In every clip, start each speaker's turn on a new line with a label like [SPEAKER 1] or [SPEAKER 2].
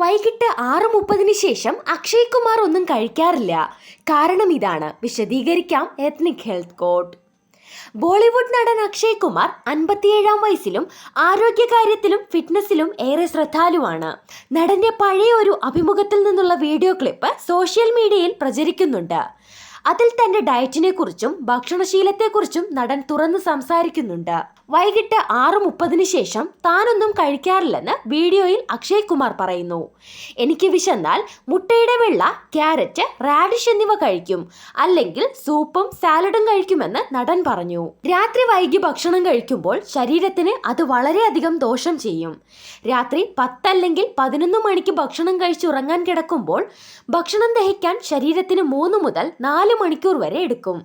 [SPEAKER 1] വൈകിട്ട് ആറ് മുപ്പതിന് ശേഷം അക്ഷയ് കുമാർ ഒന്നും കഴിക്കാറില്ല. കാരണം ഇതാണ്. വിശദീകരിക്കാം എത്നിക് ഹെൽത്ത് കോഡ് ബോളിവുഡ് നടൻ അക്ഷയ് കുമാർ അൻപത്തിയേഴാം വയസ്സിലും ആരോഗ്യകാര്യത്തിലും ഫിറ്റ്നസ്സിലും ഏറെ ശ്രദ്ധാലുവാണ്. നടന്റെ പഴയ ഒരു അഭിമുഖത്തിൽ നിന്നുള്ള വീഡിയോ ക്ലിപ്പ് സോഷ്യൽ മീഡിയയിൽ പ്രചരിക്കുന്നുണ്ട്. അതിൽ തന്റെ ഡയറ്റിനെ കുറിച്ചും ഭക്ഷണശീലത്തെക്കുറിച്ചും നടൻ തുറന്ന് സംസാരിക്കുന്നുണ്ട്. വൈകിട്ട് ആറ് മുപ്പതിന് ശേഷം താനൊന്നും കഴിക്കാറില്ലെന്ന് വീഡിയോയിൽ അക്ഷയ് കുമാർ പറയുന്നു. എനിക്ക് വിശന്നാൽ മുട്ടയുടെ വെള്ള ക്യാരറ്റ് റാഡിഷ് എന്നിവ കഴിക്കും. അല്ലെങ്കിൽ സൂപ്പും സാലഡും കഴിക്കുമെന്ന് നടൻ പറഞ്ഞു. രാത്രി വൈകി ഭക്ഷണം കഴിക്കുമ്പോൾ ശരീരത്തിന് അത് വളരെയധികം ദോഷം ചെയ്യും. രാത്രി പത്തല്ലെങ്കിൽ പതിനൊന്ന് മണിക്ക് ഭക്ഷണം കഴിച്ചുറങ്ങാൻ കിടക്കുമ്പോൾ ഭക്ഷണം ദഹിക്കാൻ ശരീരത്തിന് മൂന്ന് മുതൽ നാല് മണിക്കൂർ വരെ എടുക്കും.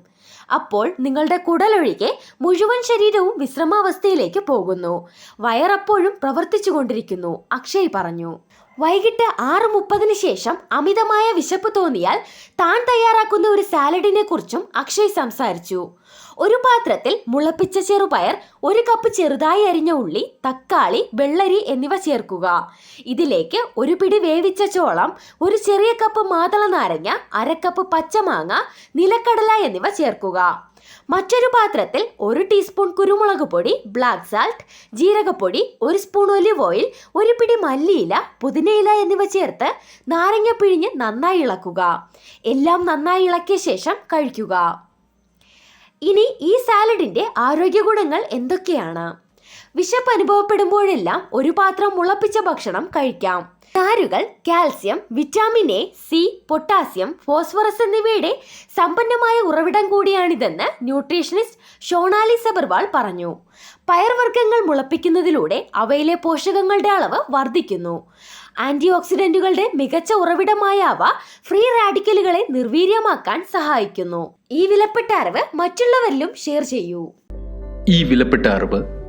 [SPEAKER 1] അപ്പോൾ നിങ്ങളുടെ കുടലൊഴികെ മുഴുവൻ ശരീരവും വിശ്രമാവസ്ഥയിലേക്ക് പോകുന്നു. വയറപ്പോഴും പ്രവർത്തിച്ചുകൊണ്ടിരിക്കുന്നു അക്ഷയ് പറഞ്ഞു. വൈകിട്ട് ആറ് മുപ്പതിന് ശേഷം അമിതമായ വിശപ്പ് തോന്നിയാൽ താൻ തയ്യാറാക്കുന്ന ഒരു സാലഡിനെ കുറിച്ചും അക്ഷയ് സംസാരിച്ചു. ഒരു പാത്രത്തിൽ മുളപ്പിച്ച ചെറുപയർ ഒരു കപ്പ് ചെറുതായി അരിഞ്ഞ ഉള്ളി തക്കാളി വെള്ളരി എന്നിവ ചേർക്കുക. ഇതിലേക്ക് ഒരു പിടി വേവിച്ച ചോളം ഒരു ചെറിയ കപ്പ് മാതള നാരങ്ങ അരക്കപ്പ് കപ്പ് പച്ചമാങ്ങ നിലക്കടല എന്നിവ ചേർക്കുക. മറ്റൊരു പാത്രത്തിൽ ഒരു ടീസ്പൂൺ കുരുമുളക് പൊടി ബ്ലാക്ക് സാൾട്ട് ജീരകപ്പൊടി ഒരു സ്പൂൺ ഒലിവ് ഓയിൽ ഒരു പിടി മല്ലിയില പുതിനയില എന്നിവ ചേർത്ത് നാരങ്ങ പിഴിഞ്ഞ് നന്നായി ഇളക്കുക. എല്ലാം നന്നായി ഇളക്കിയ ശേഷം കഴിക്കുക. ഇനി ഈ സാലഡിന്റെ ആരോഗ്യ ഗുണങ്ങൾ എന്തൊക്കെയാണ്? വിശപ്പ് അനുഭവപ്പെടുമ്പോഴെല്ലാം ഒരു പാത്രം മുളപ്പിച്ച ഭക്ഷണം കഴിക്കാം. നാരുകൾ calcium vitamin A C potassium phosphorus എന്നിവയുടെ സമ്പന്നമായ ഉറവിടം കൂടിയാണിതെന്ന് ന്യൂട്രീഷനിസ്റ്റ് ഷോണാലി സബർവാൾ പറഞ്ഞു. പയർവർഗങ്ങൾ മുളപ്പിക്കുന്നതിലൂടെ അവയിലെ പോഷകങ്ങളുടെ അളവ് വർദ്ധിക്കുന്നു. ആന്റി ഓക്സിഡന്റുകളുടെ മികച്ച ഉറവിടമായ അവ ഫ്രീ റാഡിക്കലുകളെ നിർവീര്യമാക്കാൻ സഹായിക്കുന്നു. ഈ വിലപ്പെട്ട അറിവ് മറ്റുള്ളവരിലും ഷെയർ ചെയ്യൂ.
[SPEAKER 2] ഈ വിലപ്പെട്ട അറിവ്